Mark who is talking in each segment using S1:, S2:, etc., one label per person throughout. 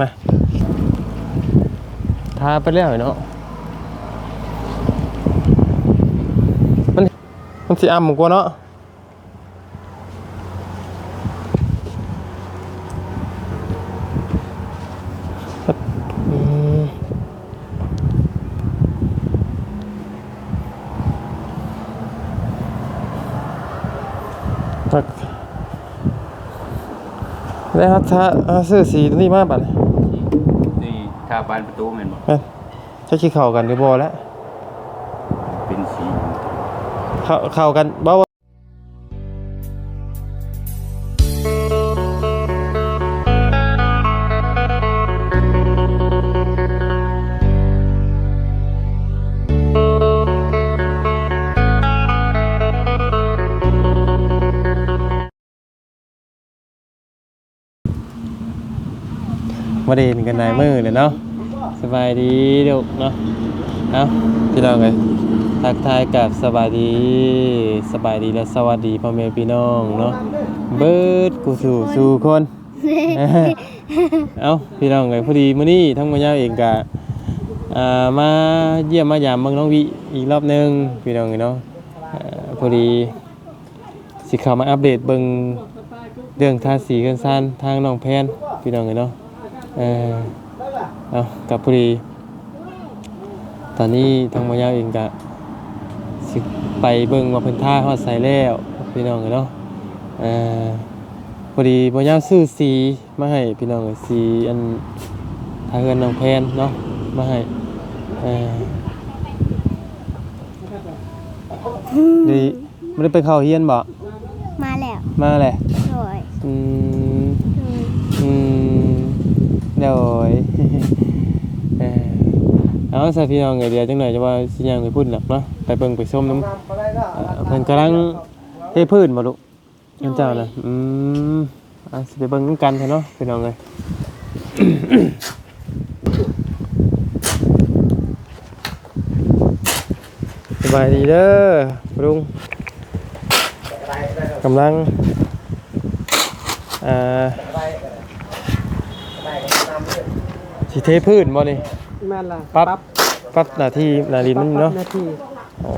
S1: มาทาไปแล้วเนาะมันมันสิอ่ำกว่าเนาะอืมตักได้ครับถ้าถ้าซื้อสีตัวนี้มาบัด นี้
S2: นี่ทาบานประตูแม่นบ่
S1: แม่นจะคิดเข้ากันหรือบ่แล้ว
S2: เป็นสี
S1: เข้าเข้ากันบ่ว่ามาเด่นกันนายมือเลยเนาะ สบายดีเด็กเนาะเอาพี่น้องเลยทักทายกับสบายดีสบายดีและสวัสดีพ่อแม่พี่น้องเนาะเบิดกูสู่สู่คน เอาพี่น้องเลยพอดีมื้อนี้ทั้งหมดยาวเองกะมาเยี่ยมมายามเมืองน้องวิอีกรอบหนึงพี่น้องเนาะพอดีสิเข้ามาอัปเดตเบิ่งเรื่องทาสีกันซ่านทางน้องแพนพี่น้องเลยเนาะเออ เอากับพอดี ตอนนี้ทางมายาวเองกะสิไปเบิ่งว่าเพิ่นท่าฮอดใส่แล้วพี่น้องเนาะเออพอดีมายาวซื้อสีมาให้พี่น้องเอ้ยสีอันทางเงินน้องแพนเนาะมาให้เออดีไม่ได้ไปเข้าเฮียนบ่
S3: มาแล้ว
S1: มาแหละ
S3: โดย
S1: อืม
S3: อืม
S1: อืมเดี๋ยวเอ่อ เอาใส่พี่น้องเดี๋ยวจังหน่อยจะว่าสิยังไปพูดหนักเนาะไปเบิ่งไปส้มน้ำเอ่อเพิ่นกำลังเทพื้นบ่ลูกเพิ่นเจ้าน่ะอืมเอาสิไปเบิ่งนำกันเถอะเนาะพี่น้องเอ้ย สบายดีเด้อลุงกำลังอ่าสิเทพื้นบ่นี่
S4: แม่นล่ะ
S1: ปั๊บปั๊บหน้าที่หน้าดิน
S4: ปั๊บ
S1: เนาะ
S4: หน้าที่
S1: อ๋อ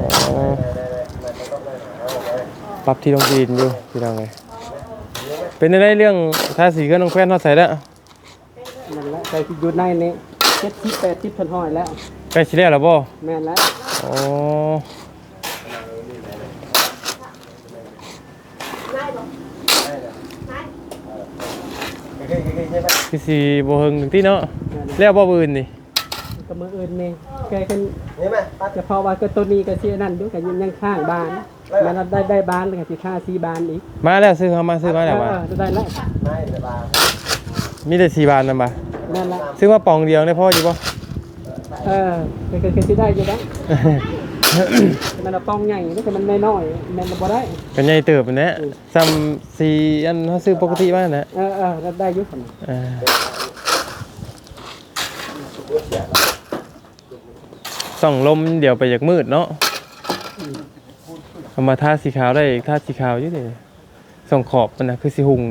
S1: ปั๊บที่ลงดินอยู่พี่น้องเอ้ยเป็นได้เรื่องทาสีเครื่องน้องแควนเฮาใส่แล้ว
S4: นั่นแหละใจที่อยู่ในนี้เจ็ดสิบแปดสิบเพิ่นห้อยแล้ว
S1: ใกล้สิแล้วล่ะบ่
S4: แม่นแล้ว
S1: อ๋อคือสิบ่เฮิงถึงที่เนาะ
S4: แม่นแล้ว
S1: แล้วบ่อื่นนี่
S4: ก็มืออื่นนี่แกกันจะพอว่าก็ตัวนี้ก็สินั่นด้วยกันยังข้างบ้านแม่นว่าได้ได้บ้านแล้วก็สิค่าซีบ้านอีก
S1: มาแล้วซื้อเขามาซื้อมาแล้วมา
S4: เออได้แล้ว
S1: มีแต่4บาทนำบ่
S4: แม่นแล้ว
S1: ซื้อมาปองเดียวได้พออยู่บ่
S4: เออก็ก็ก็สิได้อยู่แล้วมันเอาป้องใหญ่นี่แต่มันน้อยๆแม่นบ่ได้
S1: กันใหญ่เติบอันเนี้ยซ้ำสีอันเขาซื้อปกติมานะ
S4: เออเออได้อยู่คั่น
S1: เออส่ องลมเดี๋ยวไปจากมืดเนาะเอามาทาสีขาวได้อีกทาสีขาวอยู่ดิส่องขอบมันนะคือสีหุง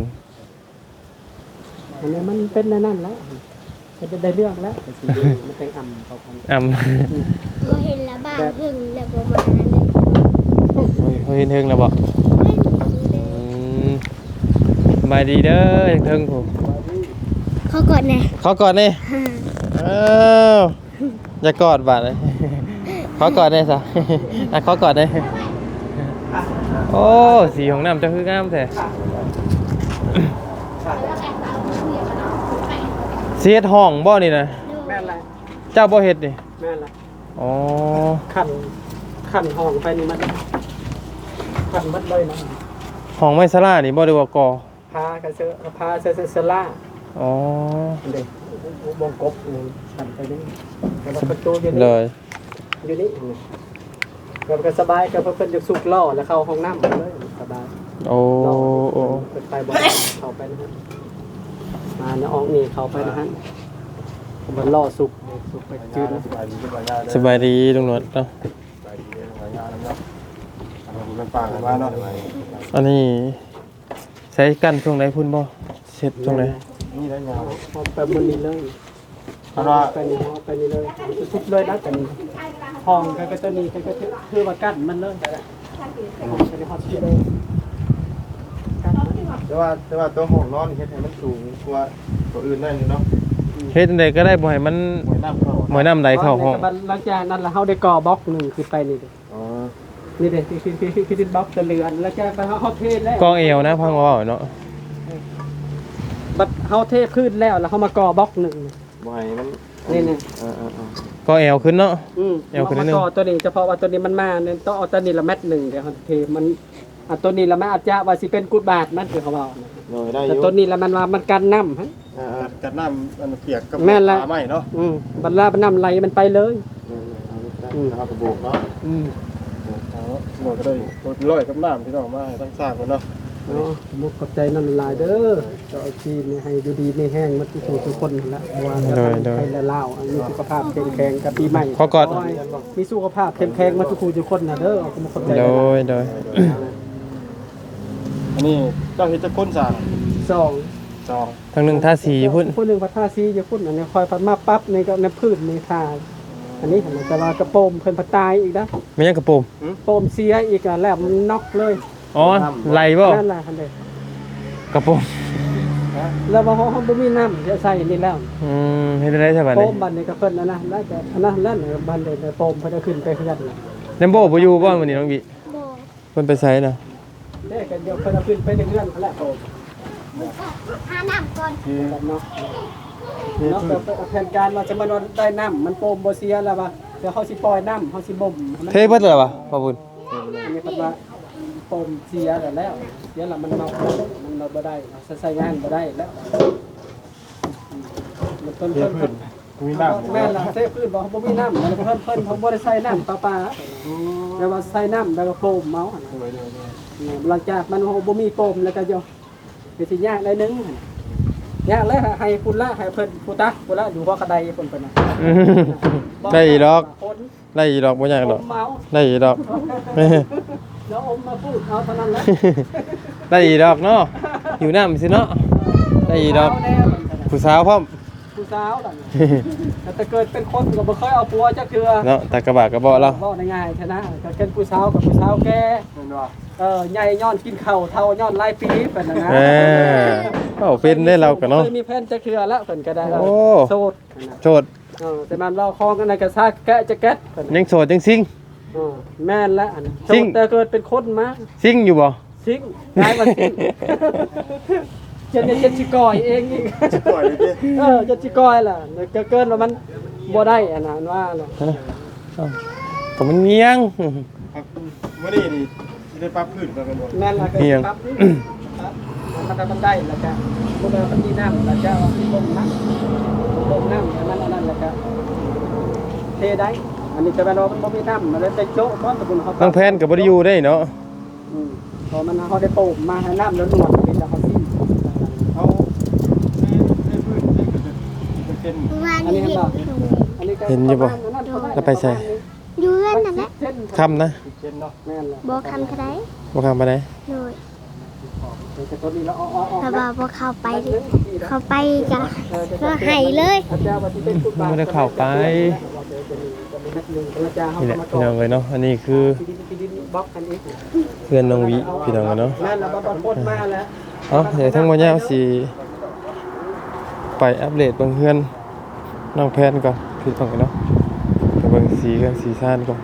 S4: อันนี้มันเป็นในนั่นแล้วมันจะได้เรื่องแล้วก็สิมันเป็นอำเขาพัน
S1: อ่ำ
S3: ก็เห็นแล้วบ้างหึงแล้วประมาณนั้นเลย
S1: โอ้ยเขาเห็นเทิงแล้วบอกสบายดีเด้อยังเทิงผม
S3: เขากดไง
S1: เขากอดนี่อ้าวอ ย่ากอดบาดเลยขอกอดได้สะอะขอกอดได้ โอ้ สีของน้ำเจะคืองามแท้เสียดห้องบ่นี่นะ
S4: แม่นไร
S1: เจ้าบ่เฮ็ดนี่
S4: แม่นไร
S1: อ๋อ
S4: ขันขันห้องไปนี่มันขันมัดเลยนะ
S1: ห้องไม้สลานี่บ่ได้ว่ากอ
S4: พากระเซอพาเซอเซล่า
S1: อ๋อ
S4: เด็กวงกบนี่ขันไปนี่ แล้วก็ประตูอยู่
S1: เล
S4: นี่
S1: ย
S4: อยู่นี่แล้วก็สบายก็เพิ่นจะสุกล่อแล้วเข้าห้องน้ำเลยสบาย
S1: โอ้
S4: ล่อ
S1: โอ้
S4: เปิดไฟบ่เข้าไปนะฮะมาเนี่ยออกนี่เข้าไปนะฮะมันล่อสุกสุกไปจืดนะ
S1: สบายดีลุงหนวดเนาะอันนี้ใช้กันช่วงไหนพุ่นบ่เช็ดช่วงไหน
S4: ม
S5: นี่ได้ยาว
S4: เอาไปบนนี้เลย
S5: เอาว่า
S4: ไปนี่เอาไปนี่เลยทุบเลยนะกันห้องกันก็จะมีกันก็คือว่ากั้นมันเลยแต่ไปในฮอสพิทอลกั้นมัน
S5: แต่ว่าแต่ว่าตัวห้องนอนเฮ็ดให้มันสูงกว่าตัวอื่นได้เนาะ
S1: เฮ็ดจังไดก็ได้บ่ให้มัน
S5: หวยน้ำเข้า
S1: หมวยน้ำไหลเข้าห้อง
S4: หลังจากนั้นเราเฮาได้ก่อบล็อกหนึ่งขึ้นไปนี่เด้
S5: อ๋อ
S4: นี่เด้คือคือคือคือบล็อกจะเรือนแล้วจะไปเฮาเทศแล้ว
S1: กองเอวนะพังว่าเนาะ
S4: บัดเฮาเทขึ้นแล้วแล้วเฮามาก่อบล็อกหนึ่ง
S5: บ่ให้มัน
S4: นี่นี่
S5: เออเออเออ
S1: กองเอวขึ้นเนาะ
S4: อืม
S1: เอาขึ้นนิดนึง
S4: มาก่อตัวนี้เฉพาะว่าตัวนี้มันมาเนี่ยต้องเอาตัวนี้ละแมตหนึ่งเดี๋ยวเฮาเทมันอะตัวนี้ละแม่อาจจะว่าสิเป็นกุดบาทมันคือเขาว่านะ
S5: หน่อยได้อ
S4: แต่
S5: ยู่
S4: ตัวนี้ละมันว่ามันกันน้ำฮะ
S5: เออเออกัดน้ำมันเปียกกับ
S4: แม่นละ
S5: ปาไม้เนาะ
S4: อืมบัดลามันน้ำไหลมันไปเลย
S5: เออเออเอาเอากระโบอกเนาะ
S4: อืม
S5: เอาหน่อยก็ได้ตัวร้อยกับน้ำที่ต้องมาให้ทั้งสร้างมันเนาะ
S4: เนาะมุกขอบใจนั่นหลายเด้อเจ้าทีนี่ให้ดูดีไม่แห้งมาทุกคนทุกคนนั่นละเพราะว่าจะทำให้ละลาวอันมีสุขภาพเข้มแข็งกับปีใหม่
S1: ขอกอด
S4: ขให้มีสุขภาพเข้มแข็งมาทุกคนทุกคนนะเด้อเอามาขอบใจ
S1: โดยโดย
S5: อันนี้เจ้าเฮ็ดจะก้นสร้าง
S4: สอง
S5: จอง
S1: ทางหนึงท่าสีพุ่น
S4: คนหนึ่งพัดท่าซีจะพุ่นอันนี้คอยพัดมาปั๊บในก็ในพืชในทาอันนี้เห็นไหมแต่ว่ากระโปรงเพิ่นพัดตายอีกนะ
S1: ไม่ยังกระโปรง
S4: โปมเสียอีกอะแล้วมันน็อกเลย
S1: อ๋อไหลบ่
S4: นั่นแหละคันเด้
S1: กระโปรง
S4: แล้วบ่เฮาบ่มีน้ำจะใส่นี่แล้ว
S1: อืมเฮ็ดได้ใช่ป่ะ
S4: โป
S1: นี่
S4: มบัดนี้ก็เพิ่นอันนั้นแล้วแต่อันนั้นแล้วบัดนี้แต่โปมเพิ่นจะขึ้นไปขึ้นเลย
S1: เลมโบบ่อยู่บ่มื้อนี้น้องบิ
S3: โบ
S1: เพิ่นไปไสน่ะ
S4: เด้กันเดี๋ยวเพิ่นจะขึ้นไปในเรือนนั่นแหละโปม
S3: หาน้ำก่อน
S4: แบบเนาะเนาะแบบแผนการว่าจะมันว่าได้น้ำมันโปมบ่เสียแล้วว่าเดี๋ยวเขาสิปล่อยน้ำเขาสิบ่ม
S1: เทเบิดแล้ววะพ่อบุญ
S4: อันนี้เพิ่นว่าโปมเสียแล้วแล้ว เสียแล้วมันเมามันเมาบ่ได้ใช้งานบ่ได้แล้วมันต้น
S5: เฮ็
S4: เพิ่
S5: ด
S4: น
S5: พื้
S4: เพิ่
S5: น
S4: น
S5: มีน้ำ
S4: แม่นล่ะเซ่พื้นบอกเขาบ่มีน้ำมันเพิ่นเพิ่นเขาบ่ได้ใส่น้ำปลาปลาแต่ว่าใส่น้ำแล้วก็โปมเมาหั่นน่ะ
S5: สวยเลยเนี่ย
S4: หลังจากมันบ่มีโปมแล้วก็จะเป็นสิยากได้นึงหั่นยากแล้วให้พุ่นละให้เพิ่นผู้ตักพุ่นละอยู่หัวกระไดเพิ่นเพิ่นน่ะ
S1: อืมได้อีดอก
S4: คน
S1: ได้อีดอกบ่ยากดอก
S4: มเมา
S1: ได้อีดอก
S4: แล้วอมมาพูดเอาเท่านั้นแหละ
S1: ได้อีดอกเนาะอยู่น้ำสิเนาะได้อีดอก
S4: เาแน่เพิ่นน่ะ
S1: ผู้สาวพร้อม
S4: ผู้สาวล่ะแต่เกิดเป็นคนก็บ่เคยเอาผัวจักเทื่อ
S1: เนาะตากระบะกระเบาะเรา
S4: เว้าได้ง่ายชนะก็เป็นผู้สาวกับผู้สาวแก่
S5: เห็นว่า
S4: เออใหญ่ย้อนกินข้าวเท่าย้อนหลายปีเป็นนะนะ
S1: แหมเอาเป็นได้เรากันเนาะ
S4: เคยมีแฟนจะเคลือแล้วเพิ่นก็ได้
S1: โอ้
S4: โสด
S1: โสด
S4: เออแต่มันเราคองกันในกระซากแกะจะแก๊สเพิ่น
S1: ยังโสดยังซิง
S4: เออแม่นแล้วอันโส
S1: จริง
S4: ดแต่เกิดเป็นคนมา
S1: ซิงอยู่บ่
S4: ซิงกลายมาซิงเจนเนี่ยเจนสิกอยเองอีก
S5: ปล่อยเลยดิ
S4: เออเจนสิกอยล่ะเกิดเกินว่ามันบ่ได้อันนั้นว่าล่ะ
S1: เอ้าก็มันเงียง
S5: ครับมื้อนี้นี่สิได้ปรับพื้นกันกันบ่
S4: แม่นล่ะก็
S1: เอียง
S4: ปั๊บนี่ครับมันก็มันได้แล้วจ้ะพวกเรามันมีน้ำแล้วจ้ะว่ามีลมน้ำลมน้ำอันนั้นอันนั้นแล้วก็เทได้ อันนี้จะไปรอมันบ่มีน้ำมันเลยไปโจ๊ะก้อนตะบุญเขา
S1: น้องแพนก็บ่ได้อยู่ได้เนาะ
S4: อืมพอมันเขาได้ปลูกมาให้น้ำแล้วนวดเป็นแล้วเขาซิ่ง
S5: เอาให้ให้พื้นให้เป็นเป็นเป็น
S3: เมื่อวานนี้เห็นอยู่
S4: อันนี้ก็
S1: เห็นอยู่บ่
S4: ประมาณนั้นประมาณ
S1: แล้วไปใส่
S3: อยู่เรือนนั่นแหละ
S4: เส้น
S1: ค่ำนะ
S5: เช่นเนาะ
S4: แม่นแหละ
S3: โบคำเท่าไร
S1: บ่ค่ำไปไหน
S3: โดย
S4: แต่ตัวนี้แล้วอ๋ออ๋ออ๋อ
S3: ถ้าว่าบ่เข้าไปดิ
S4: เขา
S3: เข้าไปจ้ะก็ให้เลย
S4: อาจารย์ว่าที่เป็นฟุตบาท
S1: ไม่ได้เข้าไปนี่แหละพี่น้องเลยเนาะอันนี้คือ
S4: บล็อกอันนี้
S1: เพื่อนน้องวิพี่น้องกันเนาะ
S4: นั่นแล้วบอลพ่นมาแล้ว
S1: เอ้าเดี๋ยวทั้งหมดเนี่ยสิไปอัปเดตเบิ่งเพื่อนน้องแพนก่อนพี่น้องกันเนาะไปเบิ่งสีกันสีซ่านก่อน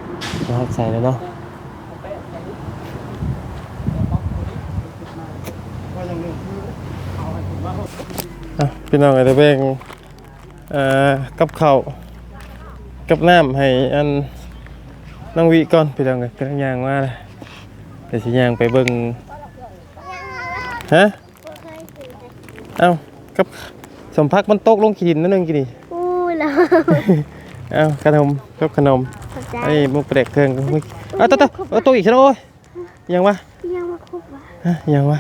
S1: นะครับใส่แล้วเนาะ
S5: ว่าอย่างนึงคือ
S1: อะพี่น้องก็จะแบ่งเอ่อกับข้าวกับน้ำให้อันน้องวิก่อนพี่น้องกันกำลังย่างมาเลยเดี๋ยวสิย่างไปเบิ่งฮะเอ้ากับสมพักมันตกลงขีดินนั่นนึงกี่นี่
S3: อู้แล้ว
S1: เอ้าขนมกับขนม
S3: ขอบใจ
S1: ไอ้มุกเปรกเครื่องมุกเอ้าตะตะเอาตกอีกแล้วโอ้ยยังวะ
S3: ยังมาคุบวะ
S1: ฮะยังวะ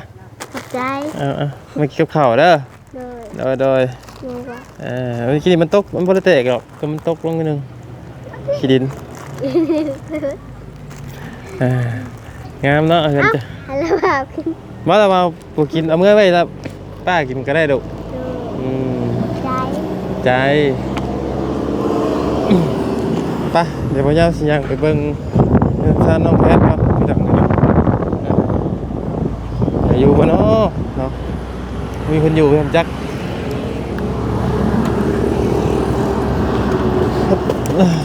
S3: ขอบใจ
S1: เอาเอามากินกับข้าวเด้อ
S3: เลย
S1: โดยโดย
S3: ดูวะ
S1: เอ่าเมื่อกี้นี่มันตกมันบ่ได้แตกหรอกก็มันตกลงนิดนึงขี้ดินอ่างามเนาะเห็นจ้ะ
S3: ฮัลโหลบ่าวขึ้น
S1: มาแล้วมาปลูกกินเอาเมื่อไว้แล้วป้ากินก็ได้ดอก
S3: ดู
S1: อืมใจไปเดี๋ยวพ่อยาวสิยังไปเบิ่งท่านน้องแพทย์ครับพี่ดังเลยเนาะอายุบ่เนาะเนาะมีคนอยู่เพิ่นจัก Ugh.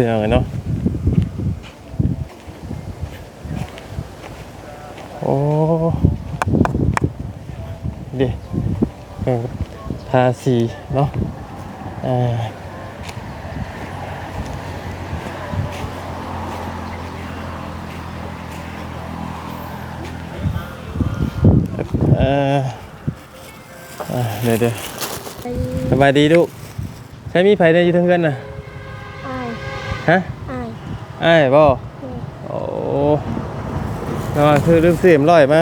S1: พื่นกันเนาะโอ้เดี๋ยวทาสีเนาะอ่าเออเดี๋ยวเดี๋ยวสบายดีลูกใช้มีไผได้อยู่ทั้งกันน่ะ
S3: อ้าย
S1: ฮะ
S3: อ้าย
S1: บ่โอ้ก็คือลืมซื้อเอ็มร้อยมา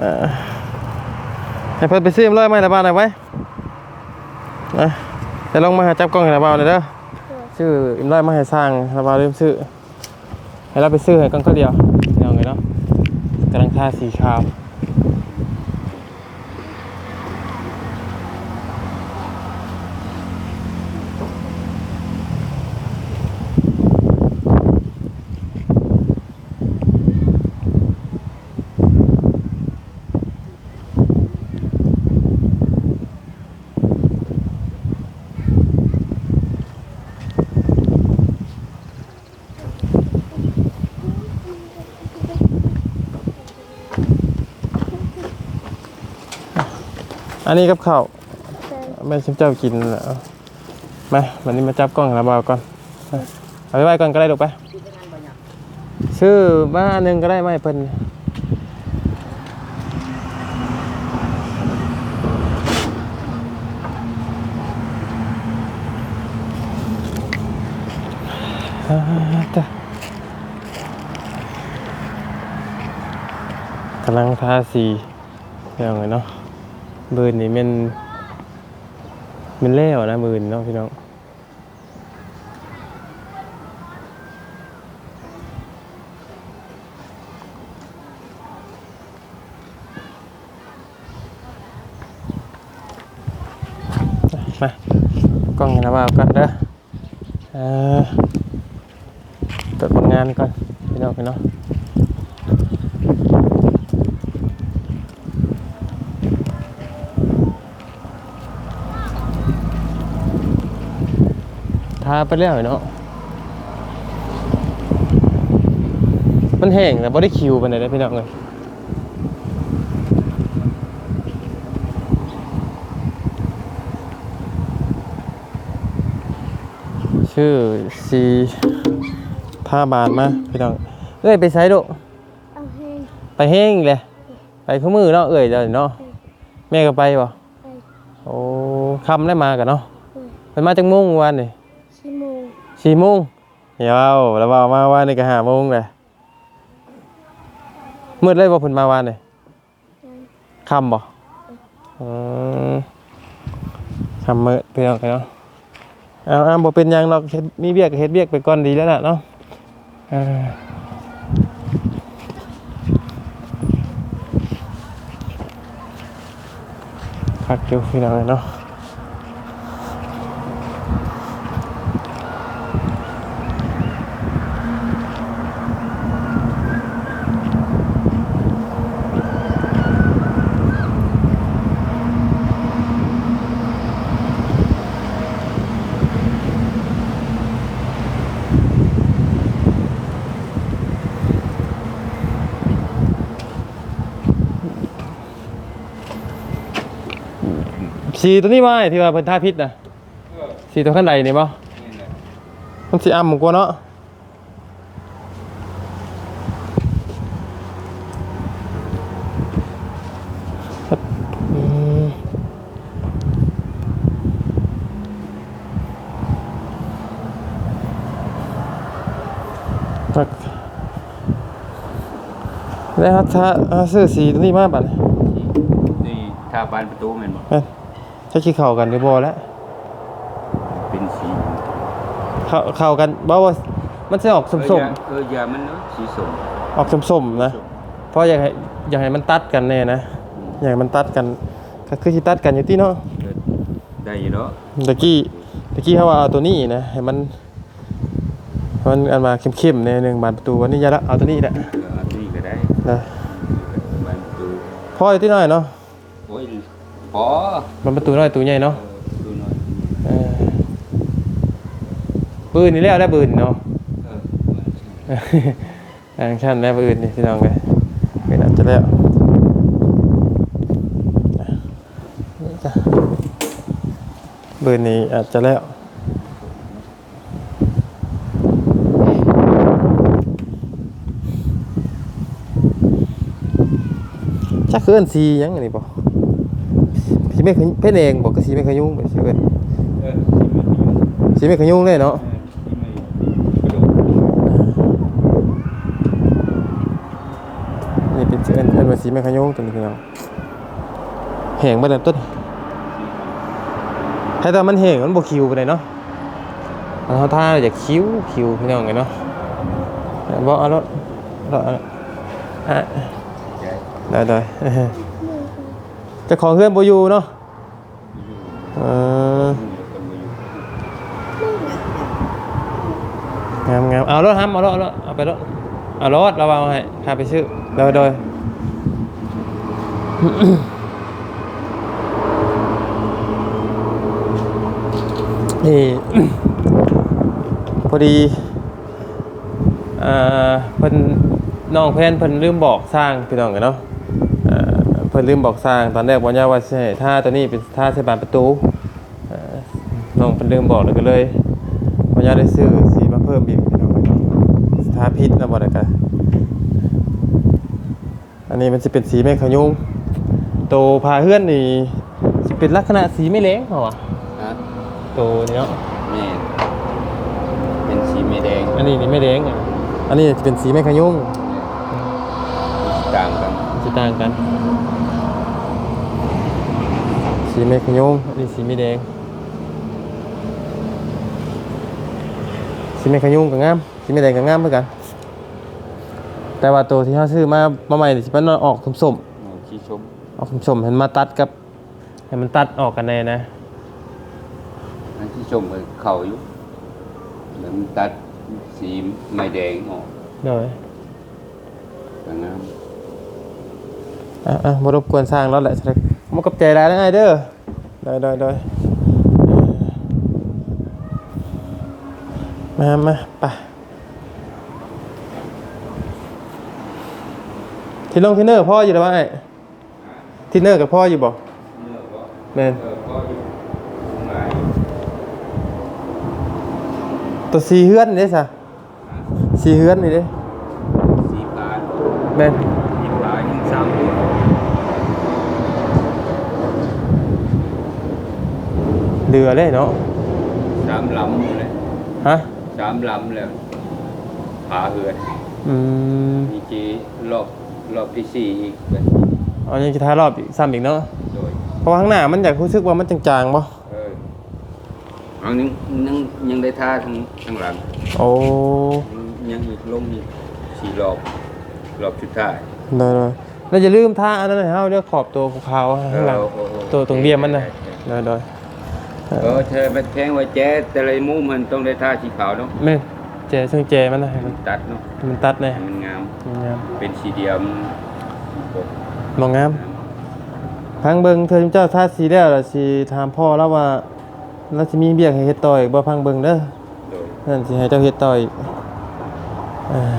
S1: อ่าให้เพิ่นไปซื้อเอ็มร้อยมาในบ้านหน่อยไว้นะแต่ลองมาหาจับกล้องให้ระบาวหน่อยเด้อชื่ออิมร้อยมาให้สร้างระบาลืมซื้อให้เราไปซื้อให้กันก็เดียวเดียวไงเนาะกำลังทาสีขาว อันนี้กับข้าว
S3: ใส่
S1: แม่ชิมเจ้ากินนั่นแหละเอามาวันนี้มาจับกล้องให้ระบาวก่อนมาเอาไปไว้ก่อนก็ได้ลูกไปชื่อบ้านหนึ่งก็ได้ไหมเพิ่นอ่าจ้ะกำลังทาสีเรื่องไงเนาะ บืนนี่มันมันเล้วนะบืนเนาะพี่น้องมากล้องนะว่าก่อนเด้อเออตรวจผลงานก่อนพี่น้องพี่น้อง ทาไปเรื่อยเนาะ มันแห้งแต่บ่ได้คิวไปไหนได้พี่น้องเลยชื่อซีผ้าบานมาพี่น้อง เอ้ยไปใช้ดู
S3: เอาให้
S1: ไปแห้งเลย ไปข้อมือเนาะ เอ้ยเดี๋ยวเนาะ แม่ก็ไปบ่
S3: ไป
S1: โอ้คำได้มากันเนาะ
S3: อืม
S1: มันมาจากโมุ่งวันนี่
S3: ชิโมง
S1: สี่โมงเดี๋ยวเอาแล้วบอกมาว่านี่ก็ห้าโมงเลยมืดเลยบอกผลมาวานนี่คำบ่อืมคำมืดพี่น้องเนาะเอาเอาบ่เป็นหยังหรอกเฮ็ดมีเบียกก็เฮ็ดเบียกไปก่อนดีแล้วน่ะเนาะอ่าพักอยู่พี่น้องเนาะ สีตัวนี้มาที่ว่าเพิ่นท่าพิษนะสีตัวข้างใดนี่บ่มันสีอ่ำกว่าเนาะครับแล้วถ้าซื้อสีตัวนี้มาบัดนี่
S2: ทาบานประตูแม่นบ่
S1: จะคิดเข้ากันหรือบ่แล้ว
S2: เป็นสี
S1: เข้าเข้ากันบ่ว่ามันจะออกส้ม
S2: เอออย่าเอออย่ามันเนาะสีส้ม
S1: ๆออกส้มๆนะ เพราะอยากให้อยากให้มันตัดกันแน่นะอยากให้มันตัดกันก็คือสิตัดกันอยู่ที่เนาะ
S2: เออได้อยู่เนาะ
S1: ตะกี้ตะกี้เขาว่าเอาตัวนี้นะให้มันให้มันอันมาเข้มๆในหนึ่งบานประตูวันนี้อยาละเอาตัวนี้แหละ
S2: เออเอาตัวนี้ก็ได้
S1: นะ
S2: บานประตู
S1: พ่ออยู่ที่น้อยเนาะ
S2: โอ้ยพอ บา
S1: นประตูน้อยตัวใหญ่เนาะ
S2: เออดูหน่อย
S1: เออปืนนี่แล้วได้ปืนเนาะ
S2: เออ
S1: แองชั่นแล้วปืนนี่พี่น้องเลยปืนอาจจะแล้วปืนนี้อาจจะแล้วจักเอิ้นสีหยังอันนี้บ่สี ไม่ขยเพ่นเองบอกก็สีไม่ขยุ่งไปสิเอิ้นสีไม่ขยุ่งเลยเนาะนี่เป็นเอิ้นเอิ้นว่าสีไม่ขยุ่งตัวนี้พี่น้องแห้งบ่ได้ต้นให้แต่มันแห้งมันบ่คิวไปเลยเนาะเฮาท่าอยากคิ้วคิวพี่น้องไงเนาะบ่เอารถรถอะได้ได้ จะของเพื่อนบ่อยู่เนาะเอองามงามเอารถทำเอารถเอารถเอาไปรถเอารถเราเอาให้พาไปซื้อโดยโดยนี่พอดีเอ่อเพิ่นน้องเพื่อนเพิ่นลืมบอกสร้างพี่น้องกันเนาะเอ่อเพิ่นลืมบอกสร้างตอนแรกว่าย่าว่าสิให้ท่าตัวนี้เป็นท่าใส่บานประตูเอ่อน้องเพิ่นลืมบอกแล้วก็เลยว่าย่าได้ซื้อสีมาเพิ่มอีกพี่น้องกันเนาะท่าพิษแล้วบ่ได้กะอันนี้มันจะเป็นสีแม่ขยุงโตพาเฮือนนี่สิเป็นลักษณะสีไม่แรงเหรอวะ
S2: ฮะ
S1: โตนี่เนาะ
S2: แม่นเป็นสีไม่แดง
S1: อันนี้นี่ไม่แดงอะอันนี้จะเป็นสีไม่ขยุ่ง
S2: ต่างกัน
S1: จะต่างกัน สีไม่ขยุ่งอันนี้สีไม่แดง สีไม่ขยุ่งกับงาม สีไม่แดงกับงามเหมือนกัน แต่ว่าตัวที่เขาซื้อมามาใหม่นี่สิมันออกส้ม
S2: เอาสีชม
S1: ๆออกส้มๆเห็นมาตัดกับให้มันตัดออกกันแน่นะ
S2: อันที่ชมก็เข้าอยู่แล้วมันตัดสีไม่แดงออก
S1: เดี๋ยว
S2: ก็งาม
S1: อะอะมารบกวนสร้างแล้วแหละสัก มากับใจได้แล้วไงเด้อได้ได้ได้มามาไปที่ลงที่เนอร์พ่ออยู่หรือว่าไอ้ที่เนอร์กับพ่ออยู่บ่แม่น
S2: เออก็อยู่ตรงไหน
S1: ตัวสีเฮือนนี่ซะสีเฮือนนี่เด้
S2: สีปลาย
S1: แม่น
S2: สีปลายยังซ้ำอยู่
S1: เดือเลยเนาะ
S2: สามลำเลย
S1: ฮะ
S2: สามลำแล้วผาเหือน
S1: อืม
S2: มีจีรอบรอบที่สี่อีกเป็น
S1: เอายังจะท้ารอบอีกซ้ำอีกเนาะ
S2: โดย
S1: เพราะว่าข้างหน้ามันอยากรู้สึกว่ามันจางๆบ่
S2: เอออันนึงยังยังได้ท่าทางทางหลัง
S1: โอ้
S2: ยังอีกลงอีกสี่รอบรอบสุดท้าย
S1: ได้เลยเราจะลืมท่าอันนั้นหน่อยเฮาเรียกขอบตัวขาวๆข้างหลัง
S2: เออเออเออ
S1: ตัวตรงเดียมมันนะได้ได้
S2: เออเธอไปแทงไว้แจ๊แต่ละมุมมันต้องได้ท่าสีขาวเนาะ
S1: แม่นเจซึ่งเจมันนะให้มัน
S2: ตัดเนาะ
S1: ให้มันตัดเลย
S2: ให้มันงาม
S1: งาม
S2: เป็นสีเดียมโอ้
S1: มองงาม ทางเบิ่งเธอเจ้าท่าสีแล้วล่ะสิถามพ่อแล้วว่าเราสิมีเบียกให้เฮ็ดต่ออีกบ่พังเบิ่งเด้อ
S2: โดย
S1: นั่นสิให้เจ้าเฮ็ดต่ออีกเอ่อ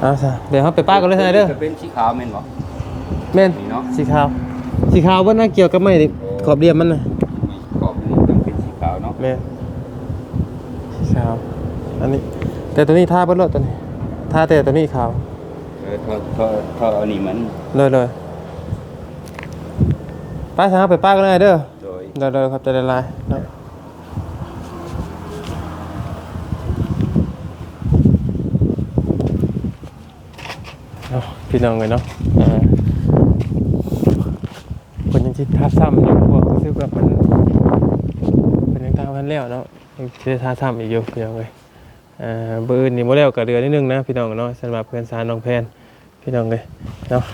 S1: เอาซะเดี๋ยวเฮาไปป้ากันเลยทนายเด้อ
S2: จะเป็นสีขาวแม่นบ่
S1: แม่น
S2: นี่เนาะ
S1: สีขาวสีขาวบ่น่าเกี่ยวกับไม้นี่ขอบเดียมมันน่ะ แม่นสีขาว อันนี้ แต่ตัวนี้ทาเบิดรถตัวนี้ทาแต่ตัวนี้ขาว
S2: เออเธอเธอเธออันนี้มัน
S1: เลยเลยป้าสามารถไปป้ากันเลยเด้อ
S2: โดย
S1: เดี๋ยวเดี๋ยวครับจะได้ลายเนาะเนาะพี่น้องเลยเนาะอ่าคนยังคิดท่าซ้ำอยู่พวกรู้สึกว่ามัน เป็นยังตามกันแล้วเนาะยังคิดท่าซ้ำอีกอยู่พี่น้องเลยอ่าเบอร์นี่โมเดลกับเรือนิดนึงนะพี่น้องเนาะสำหรับเพื่อนสารน้องแพนพี่น้องเลยเนาะ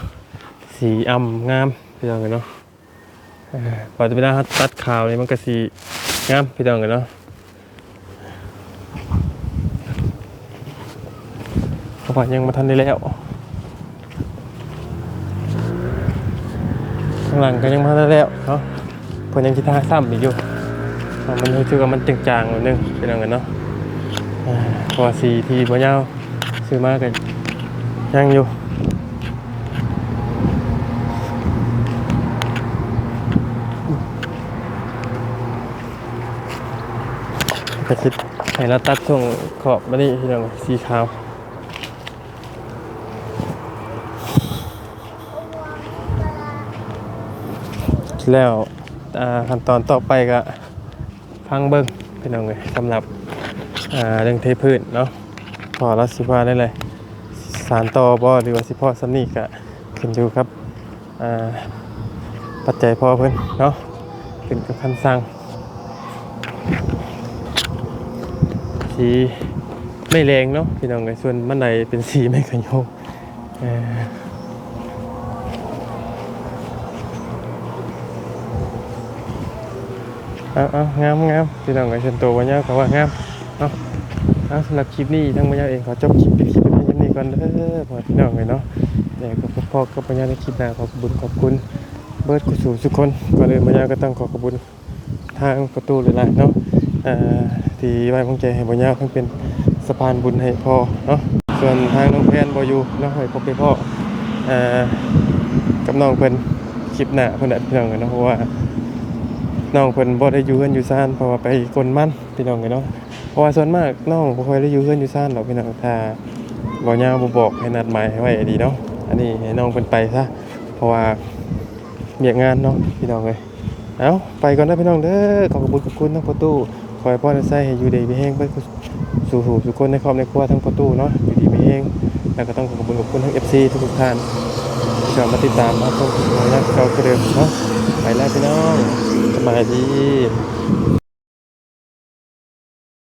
S1: สีอ่ำงามพี่น้องเลยเนาะอ่าพอจะเวลาเขาตัดข่าวนี่มันก็สีงามพี่น้องเลยเนาะเพราะว่ยังมาทันได้แล้วข้างหลังก็ยังมาได้แล้วเนาะเพนยังคิดท่าซ้ำอีกอยู่ มันรู้สึกว่ามันจางๆหน่อยนึงเป็นยังไงเนาะอ่าเพราะว่าสีทีบ่ยาวซื้อมากันยังอยู่ก็คิดให้เราตัดส่งขอบมานี่ที่น้องสีขาวแล้วขั้นตอนต่อไปก็ ฟังเบิ้งพี่น้องเลยสำหรับเรื่องเทพื้นเนาะพอราสิว่าได้เลยสารต่อบ่หรือว่าสิพ่อสนีก็ขึ้นอยู่ครับอ่าปัจจัยพ่อเพิ่อนเนาะขึ้นกับคันสั่งสีไม่แรงเนาะพี่น้องเลยส่วนมันใดเป็นสีไม่ขยงเอ่อ เอาเอางามงามพี่น้องกับเชนโตวันนี้เขาว่างามเอาเอาสำหรับคลิปนี้ทั้งวันนี้เองขอจบคลิปเป็นคลิปเป็นคลิปนี้ก่อนเด้อพอพี่น้องเลยเนาะเดี๋ยวก็พ่อกับวันนี้ในคลิปหน้าขอขอบคุณขอบคุณ เบิร์ดกุศลทุกคนก่อนอื่นวันนี้ก็ต้องขอขอบคุณทางประตูเลยล่ะเนาะอ่าที่ไว้วางใจให้วันนี้เพิ่งเป็นสะพานบุญให้พ่อเนาะส่วนทางน้องแพนบอยู่เนาะให้พบไปพ่ออ่ากับน้องเพิ่นคลิปหน้าเพิ่นน่ะพี่น้องเลยเนาะเพราะว่า น้องเพิ่นบ่ได้อยู่เฮือนอยู่ซ่านเพราะว่าไปกลมันพี่น้องเนาะเพราะว่าส่วนมากน้องบ่ค่อยได้อยู่เฮือนอยู่ซ่านหรอกพี่น้องถ้าบ่ยาวบ่บอกให้นัดหมายไว้ดีเนาะอันนี้ให้น้องเพิ่นไปซะเพราะว่าเมียกงานเนาะพี่น้องเอ้ยเอาไปก่อนนะพี่น้องเด้อขอบคุณขอบคุณทั้งประตูขอให้พ่อได้ใส่ให้อยู่ดีมีแฮงเบิดสู่สู่ทุกคนในครอบในครัวทั้งประตูเนาะอยู่ดีมีแฮงแล้วก็ต้องขอบคุณขอบคุณทั้ง FC ทุกท่านที่ามาติดตามมาชมผลงานเราเดิมเนาะไปแล้วพี่น้อง สบายดี